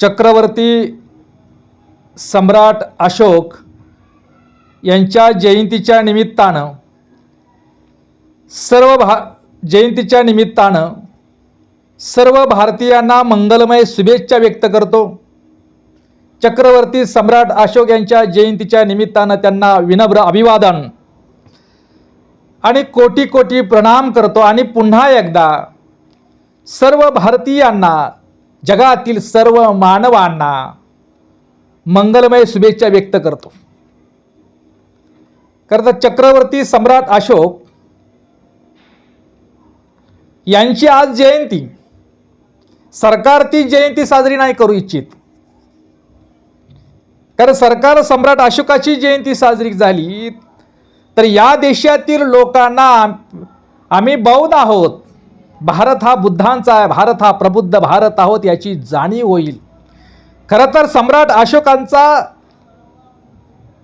चक्रवर्ती सम्राट अशोक यांच्या जयंतीच्या निमित्तानं सर्व भा जयंतीच्या निमित्तानं सर्व भारतीयांना मंगलमय शुभेच्छा व्यक्त करतो. चक्रवर्ती सम्राट अशोक यांच्या जयंतीच्या निमित्तानं त्यांना विनम्र अभिवादन आणि कोटी कोटी प्रणाम करतो आणि पुन्हा एकदा सर्व भारतीयांना जगातील सर्व मानवांना मंगलमय शुभेच्छा व्यक्त करतो. खरं तर चक्रवर्ती सम्राट अशोक यांची आज जयंती सरकार ती जयंती साजरी नाही करू इच्छित. कारण सरकार सम्राट अशोकाची जयंती साजरी झाली तर या देशातील लोकांना आम्ही बौद्ध आहोत. भारत हा बुद्धांचा आहे भारत हा प्रबुद्ध भारत आहोत याची जाणीव होईल. खरं तर सम्राट अशोकांचा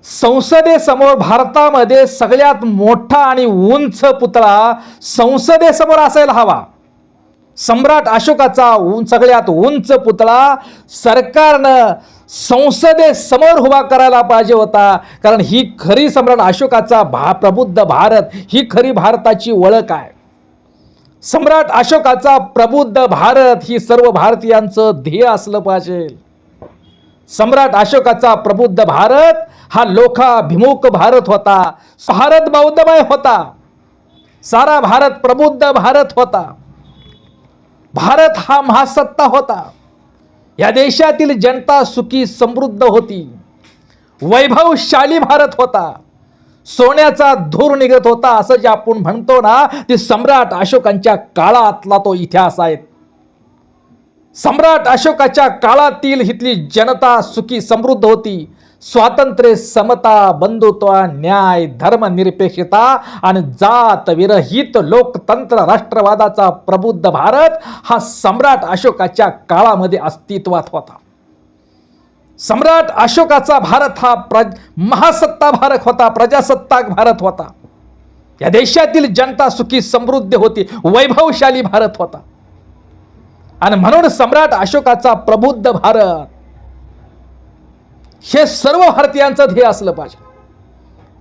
संसदेसमोर भारतामध्ये सगळ्यात मोठा आणि उंच पुतळा संसदेसमोर असायला हवा. सम्राट अशोकाचा उं सगळ्यात उंच पुतळा सरकारनं संसदेसमोर उभा करायला पाहिजे होता. कारण ही खरी सम्राट अशोकाचा भा प्रबुद्ध भारत ही खरी भारताची ओळख आहे. सम्राट अशोकाचा प्रबुद्ध भारत ही सर्व भारतीयांचं ध्येय असलं पाहिजे. सम्राट अशोकाचा प्रबुद्ध भारत हा लोकाभिमुख भारत होता. भारत बौद्धमय होता. सारा भारत प्रबुद्ध भारत होता. भारत हा महासत्ता होता. या देशातील जनता सुखी समृद्ध होती. वैभवशाली भारत होता. सोन्याचा धूर निघत होता असं जे आपण म्हणतो ना ते सम्राट अशोकांच्या काळातला तो इतिहास आहे. सम्राट अशोकाच्या काळातील इथली जनता सुखी समृद्ध होती. स्वातंत्र्य समता बंधुत्व न्याय धर्मनिरपेक्षता आणि जात विरहित लोकतंत्र राष्ट्रवादाचा प्रबुद्ध भारत हा सम्राट अशोकाच्या काळामध्ये अस्तित्वात होता. सम्राट अशोकाचा भारत हा प्र महासत्ता भारत होता प्रजासत्ताक भारत होता. या देशातील जनता सुखी समृद्ध होती वैभवशाली भारत होता. आणि म्हणून सम्राट अशोकाचा प्रबुद्ध भारत हे सर्व भारतीयांचं ध्येय असलं पाहिजे.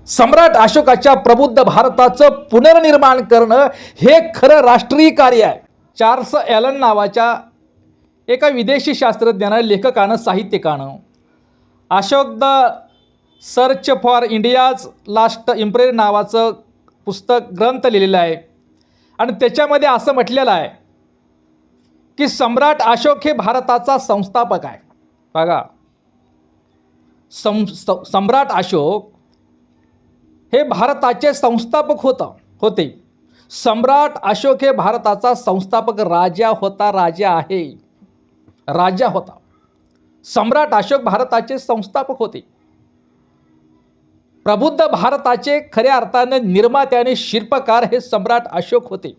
सम्राट अशोकाच्या प्रबुद्ध भारताचं पुनर्निर्माण करणं हे खरं राष्ट्रीय कार्य आहे. चार्ल्स ॲलन नावाच्या एका विदेशी शास्त्रज्ञानं लेखकानं साहित्यिकानं Ashoka the search for India's last emperor नावाचं पुस्तक ग्रंथ लिहिलेलं आहे. आणि त्याच्यामध्ये असं म्हटलेलं आहे की सम्राट अशोक हे भारताचा संस्थापक आहे. बघा. सं सम्राट अशोक हे भारताचे संस्थापक होता होते. सम्राट अशोक हे भारताचा संस्थापक राजा होता राजा आहे. राजा होता. सम्राट अशोक भारताचे संस्थापक होते. प्रबुद्ध भारताचे खऱ्या अर्थाने निर्माते आणि शिल्पकार हे सम्राट अशोक होते.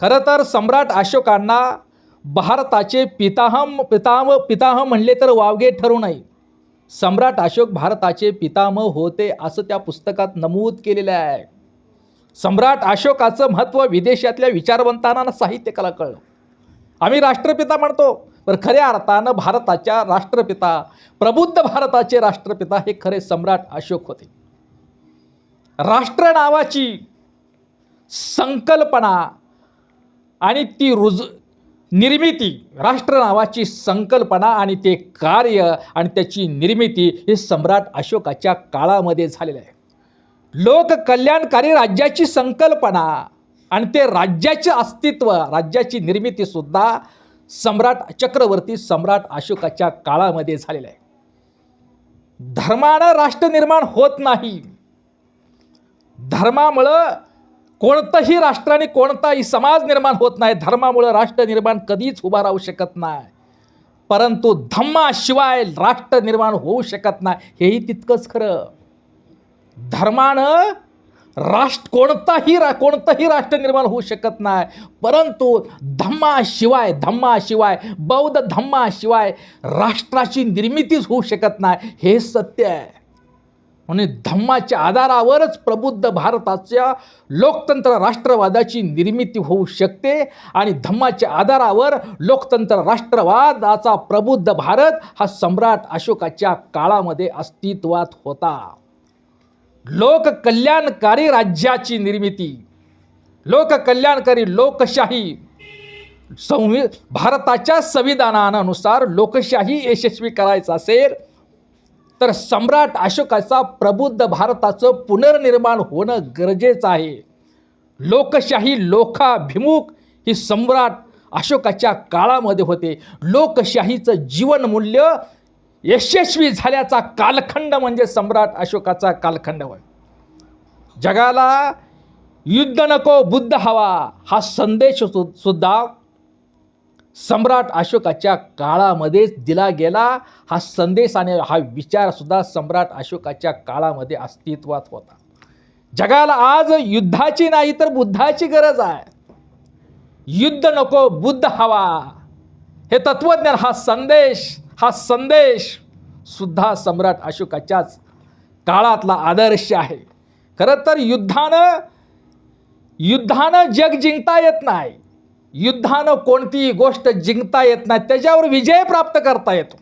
खरं तर सम्राट अशोकांना भारताचे पिताहम पिताम पिताह म्हणले तर वावगे ठरू नये. सम्राट अशोक भारताचे पितामह होते असं त्या पुस्तकात नमूद केलेलं आहे. सम्राट अशोकाचं महत्त्व विदेशातल्या विचारवंतांना साहित्यकाला कळलं. आम्ही राष्ट्रपिता म्हणतो. पण खऱ्या अर्थानं भारताच्या राष्ट्रपिता प्रबुद्ध भारताचे राष्ट्रपिता हे खरे सम्राट अशोक होते. राष्ट्र नावाची संकल्पना आणि ती रुज निर्मिती राष्ट्र नावाची संकल्पना आणि ते कार्य आणि त्याची निर्मिती हे सम्राट अशोकाच्या काळामध्ये झालेलं आहे. लोककल्याणकारी राज्याची संकल्पना आणि ते राज्याचे अस्तित्व राज्याची निर्मितीसुद्धा सम्राट चक्रवर्ती सम्राट अशोकाच्या काळामध्ये झालेलं आहे. धर्मानं राष्ट्र निर्माण होत नाही. धर्मामुळं कोणतंही राष्ट्र आणि कोणताही समाज निर्माण होत नाही. धर्मामुळं राष्ट्र निर्माण कधीच उभा राहू शकत नाही. परंतु धम्माशिवाय राष्ट्र निर्माण होऊ शकत नाही. हेही तितकंच खरं. धर्मानं राष्ट्र कोणताही रा कोणतंही राष्ट्र निर्माण होऊ शकत नाही. परंतु धम्माशिवाय धम्माशिवाय बौद्ध धम्माशिवाय राष्ट्राची निर्मितीच होऊ शकत नाही. हे सत्य आहे. म्हणून धम्माच्या आधारावरच प्रबुद्ध भारताच्या लोकतंत्र राष्ट्रवादाची निर्मिती होऊ शकते आणि धम्माच्या आधारावर लोकतंत्र राष्ट्रवादाचा प्रबुद्ध भारत हा सम्राट अशोकाच्या काळामध्ये अस्तित्वात होता. लोककल्याणकारी राज्याची निर्मिती लोककल्याणकारी लोकशाही संवि भारताच्या संविधानानुसार लोकशाही यशस्वी करायचं असेल तर सम्राट अशोकाचा प्रबुद्ध भारताचं पुनर्निर्माण होणं गरजेचं आहे. लोकशाही लोकाभिमुख ही सम्राट अशोकाच्या काळामध्ये होते. लोकशाहीचं जीवनमूल्य यशस्वी झाल्याचा कालखंड म्हणजे सम्राट अशोकाचा कालखंड होय. जगाला युद्ध नको बुद्ध हवा हा संदेश सु सुद्धा सम्राट अशोकाच्या काळामध्येच दिला गेला. हा संदेश आणि हा विचारसुद्धा सम्राट अशोकाच्या काळामध्ये अस्तित्वात होता. जगाला आज युद्धाची नाही तर बुद्धाची गरज आहे. युद्ध नको बुद्ध हवा. हे तत्वज्ञान हा संदेश हा संदेश सुद्धा सम्राट अशोकाच्याच काळातला आदर्श आहे. खरं तर युद्धानं युद्धानं जग जिंकता येत नाही. युद्धानं कोणतीही गोष्ट जिंकता येत नाही त्याच्यावर विजय प्राप्त करता येतो.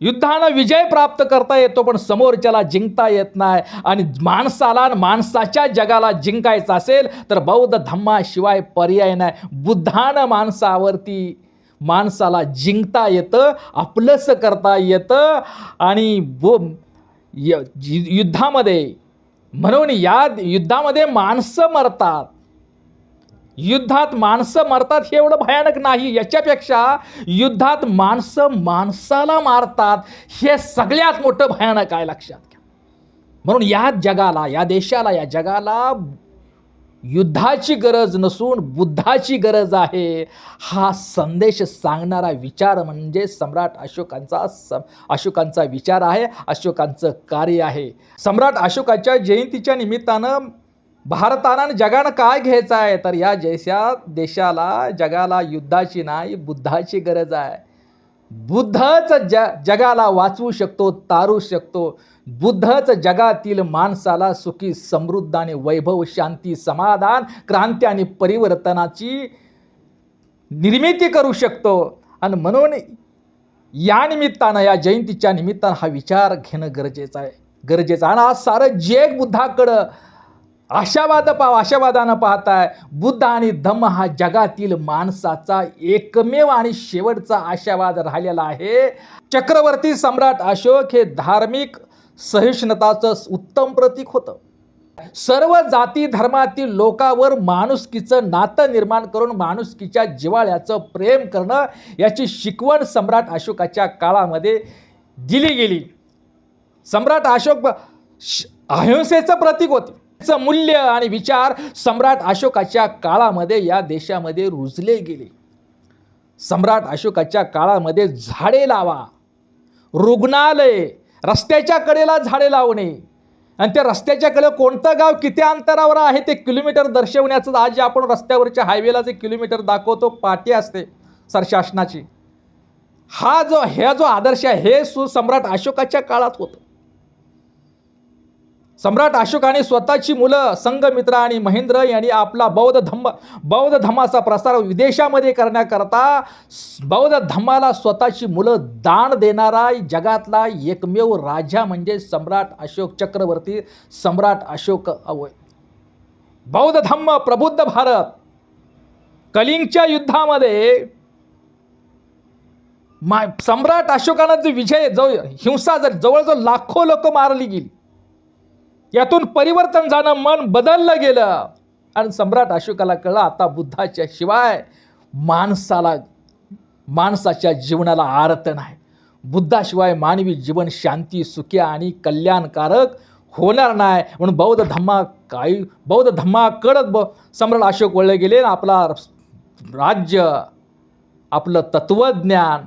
युद्धानं विजय प्राप्त करता येतो पण समोरच्याला जिंकता येत नाही. आणि माणसाला माणसाच्या जगाला जिंकायचं असेल तर बौद्ध धम्माशिवाय पर्याय नाही. बुद्धानं माणसावरती माणसाला जिंकता येतं आपलंसं करता येतं आणि बो य- जि- युद्धामध्ये म्हणून या युद्धामध्ये माणसं मरतात. युद्धात माणसं मरतात हे एवढं भयानक नाही. याच्यापेक्षा युद्धात माणसं माणसाला मारतात हे सगळ्यात मोठं भयानक आहे लक्षात घ्या. म्हणून या जगाला या देशाला या जगाला युद्धाची गरज नसून बुद्धाची गरज आहे. हा संदेश सांगणारा विचार म्हणजे सम्राट अशोकांचा सम अशोकांचा विचार आहे अशोकांचं कार्य आहे. सम्राट अशोकाच्या जयंतीच्या निमित्तानं भारतानं आणि जगानं काय घ्यायचं आहे? तर या जैशा देशाला जगाला युद्धाची नाही बुद्धाची गरज आहे. बुद्धच ज जगाला वाचवू शकतो तारू शकतो. बुद्धच जगातील माणसाला सुखी समृद्ध आणि वैभव शांती समाधान क्रांती आणि परिवर्तनाची निर्मिती करू शकतो. आणि म्हणून या निमित्तानं या जयंतीच्या निमित्तानं हा विचार घेणं गरजेचं आहे. गरजेचं आहे. आणि आज सारं जग बुद्धाकडं आशावाद पाव आशावादानं पाहताय बुद्ध आणि धम्म हा जगातील माणसाचा एकमेव आणि शेवटचा आशावाद राहिलेला आहे. चक्रवर्ती सम्राट अशोक हे धार्मिक सहिष्णुताचं उत्तम प्रतीक होतं. सर्व जाती धर्मातील लोकावर माणुसकीचं नातं निर्माण करून माणुसकीच्या जिवाळ्याचं प्रेम करणं याची शिकवण सम्राट अशोकाच्या काळामध्ये दिली गेली. सम्राट अशोक श- अहिंसेचं प्रतीक होते. मूल्य आणि विचार सम्राट अशोकाच्या काळामध्ये या देशामध्ये रुजले गेले. सम्राट अशोकाच्या काळामध्ये झाडे लावा. रुग्णालय रस्त्याच्या कडेला झाडे लावणे. आणि त्या रस्त्याच्या कडे कोणतं गाव किती अंतरावर आहे ते किलोमीटर दर्शवण्याचं आज जे आपण रस्त्यावरच्या हायवेला जे किलोमीटर दाखवतो पाटी असते सर शासनाची. हा जो ह्या जो आदर्श आहे हे सु सम्राट अशोकाच्या काळात होतं. सम्राट अशोकाने स्वतःची मुलं संघमित्र आणि महेंद्र यांनी आपला बौद्ध धम्म बौद्ध धम्माचा प्रसार विदेशामध्ये करण्याकरता बौद्ध धम्माला स्वतःची मुलं दान देणारा जगातला एकमेव राजा म्हणजे सम्राट अशोक चक्रवर्ती सम्राट अशोक अवय बौद्ध धम्म प्रबुद्ध भारत. कलिंगच्या युद्धामध्ये मा सम्राट अशोकानं जो विजय जो हिंसा जर जवळजवळ लाखो लोक मारली गेली. यातून परिवर्तन झालं मन बदललं गेलं. आणि सम्राट अशोकाला कळलं आता बुद्धाच्या शिवाय माणसाला माणसाच्या जीवनाला अर्थ नाही. बुद्धाशिवाय मानवी जीवन शांती सुखी आणि कल्याणकारक होणार नाही. म्हणून बौद्ध धम्मा काही बौद्ध धम्माकडं ब सम्राट अशोक वळले गेले. आपला राज्य आपलं तत्त्वज्ञान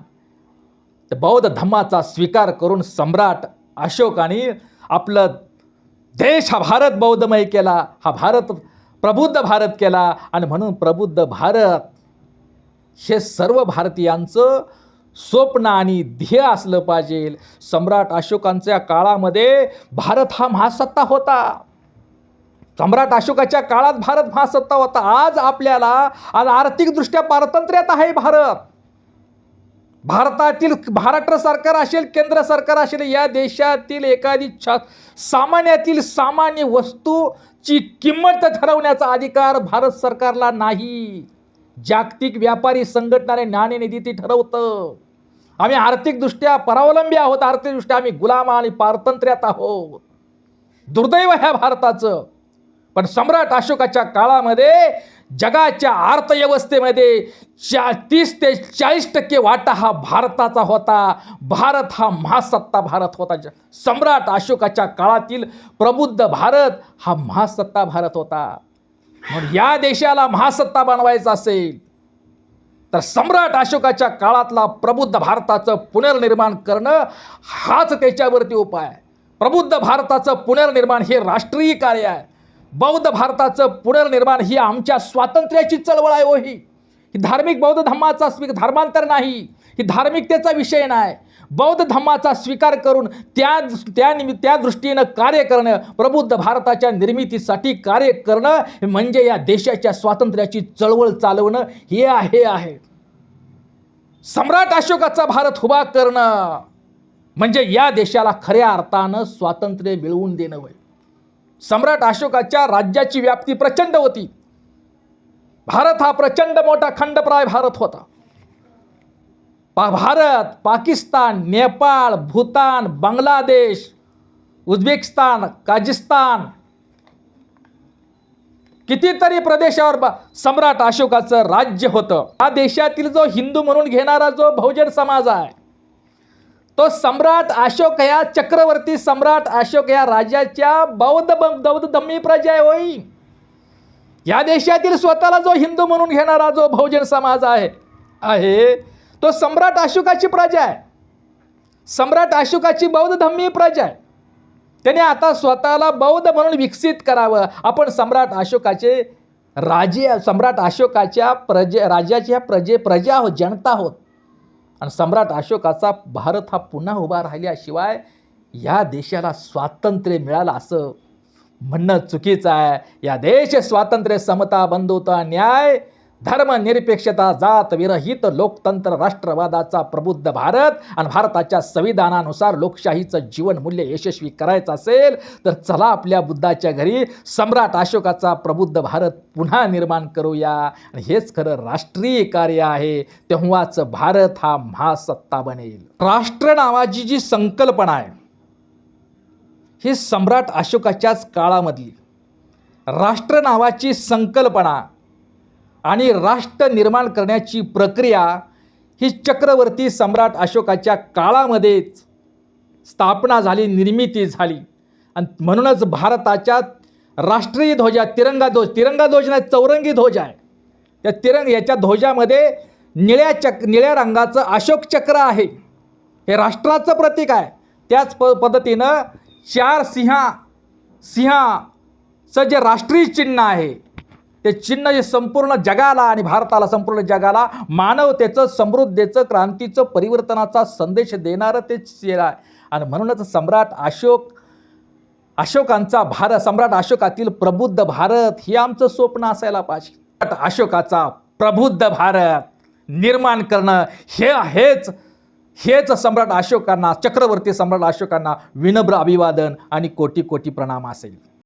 तर बौद्ध धम्माचा स्वीकार करून सम्राट अशोकाने आपलं देश हा भारत बौद्धमय केला हा भारत प्रबुद्ध भारत केला आणि म्हणून प्रबुद्ध भारत हे सर्व भारतीयांचं स्वप्न आणि ध्येय असलं पाहिजे. सम्राट अशोकांच्या काळामध्ये भारत हा महासत्ता होता. सम्राट अशोकाच्या काळात भारत महासत्ता होता. आज आपल्याला आज आर्थिकदृष्ट्या पारतंत्र्यात आहे भारत. भारतातील महाराष्ट्र सरकार असेल केंद्र सरकार असेल या देशातील एखादी छ सामान्यातील सामान्य वस्तूची किंमत ठरवण्याचा अधिकार भारत सरकारला नाही. जागतिक व्यापारी संघटनाने नाणेनिधी ती ठरवतं. आम्ही आर्थिकदृष्ट्या परावलंबी आहोत आर्थिकदृष्ट्या आम्ही गुलाम आणि पारतंत्र्यात आहोत. दुर्दैव ह्या भारताचं. पण सम्राट अशोकाच्या काळामध्ये जगाच्या अर्थव्यवस्थेमध्ये चा तीस ते चाळीस टक्के वाटा हा भारताचा होता. भारत हा महासत्ता भारत होता. सम्राट अशोकाच्या काळातील प्रबुद्ध भारत हा महासत्ता भारत होता. म्हणून या देशाला महासत्ता बनवायचा असेल तर सम्राट अशोकाच्या काळातला प्रबुद्ध भारताचं पुनर्निर्माण करणं हाच त्याच्यावरती उपाय आहे. प्रबुद्ध भारताचं पुनर्निर्माण हे राष्ट्रीय कार्य आहे. बौद्ध भारताचं पुनर्निर्माण ही आमच्या स्वातंत्र्याची चळवळ आहे हो ही धार्मिक बौद्ध धम्माचा स्वी धर्मांतर नाही. ही धार्मिकतेचा विषय नाही. बौद्ध धम्माचा स्वीकार करून त्या त्या निमित्त त्या दृष्टीनं कार्य करणं प्रबुद्ध भारताच्या निर्मितीसाठी कार्य करणं म्हणजे या देशाच्या स्वातंत्र्याची चळवळ चालवणं हे आहे आहे. सम्राट अशोकाचा भारत उभा करणं म्हणजे या देशाला खऱ्या अर्थानं स्वातंत्र्य मिळवून देणं होय. सम्राट अशोकाच्या राज्याची व्याप्ती प्रचंड होती. भारत हा प्रचंड मोठा खंडप्राय भारत होता. पा भारत पाकिस्तान नेपाळ भूतान बांगलादेश उझबेकिस्तान काजिस्तान कितीतरी प्रदेशावर सम्राट अशोकाचं राज्य होतं. हा देशातील जो हिंदू म्हणून घेणारा जो बहुजन समाज आहे तो सम्राट अशोक या चक्रवर्ती सम्राट अशोक या राजाच्या बौद्ध ब- बौद्ध धम्मी प्रजा आहे होई. या देशातील स्वतःला जो हिंदू म्हणून घेणारा जो बहुजन समाज आहे आहे तो सम्राट अशोकाची प्रजा आहे. सम्राट अशोकाची बौद्ध धम्मी प्रजा आहे. त्याने आता स्वतःला बौद्ध म्हणून विकसित करावं. आपण सम्राट अशोकाचे राजे सम्राट अशोकाच्या प्रजे राज्याच्या प्रजे प्रजा आहोत जनता आहोत. आणि सम्राट अशोकाचा भारत हा पुन्हा उभा राहिल्याशिवाय या देशाला स्वातंत्र्य मिळालं असं म्हणणं चुकीचं आहे. या देश स्वातंत्र्य समता बंधुता न्याय धर्मनिरपेक्षता जात विरहित लोकतंत्र राष्ट्रवादाचा प्रबुद्ध भारत आणि भारताच्या संविधानानुसार लोकशाहीचं जीवनमूल्य यशस्वी करायचं असेल तर चला आपल्या बुद्धाच्या घरी सम्राट अशोकाचा प्रबुद्ध भारत पुन्हा निर्माण करूया. आणि हेच खरं राष्ट्रीय कार्य आहे. तेव्हाच भारत हा महासत्ता बनेल. राष्ट्र नावाची जी संकल्पना आहे ही सम्राट अशोकाच्याच काळामधली. राष्ट्र नावाची संकल्पना आणि राष्ट्र निर्माण करण्याची प्रक्रिया ही चक्रवर्ती सम्राट अशोकाच्या काळामध्येच स्थापना झाली निर्मिती झाली. आणि म्हणूनच भारताच्या राष्ट्रीय ध्वजा तिरंगा ध्वज तिरंगा ध्वज नाही चौरंगी ध्वज आहे. त्या तिरंग याच्या ध्वजामध्ये निळ्या चक निळ्या रंगाचं अशोक चक्र आहे. हे राष्ट्राचं प्रतीक आहे. त्याच प पद्धतीनं चार सिंहा सिंहाचं जे राष्ट्रीय चिन्ह आहे ते चिन्ह जे संपूर्ण जगाला आणि भारताला संपूर्ण जगाला मानवतेचं समृद्धीचं क्रांतीचं परिवर्तनाचा संदेश देणारं ते चिन्ह आहे. आणि म्हणूनच सम्राट अशोक अशोकांचा भारत सम्राट अशोकातील प्रबुद्ध भारत हे आमचं स्वप्न असायला पाहिजे. अशोकाचा प्रबुद्ध भारत निर्माण करणं हे हेच हेच सम्राट अशोकांना चक्रवर्ती सम्राट अशोकांना विनम्र अभिवादन आणि कोटी कोटी प्रणाम असेल.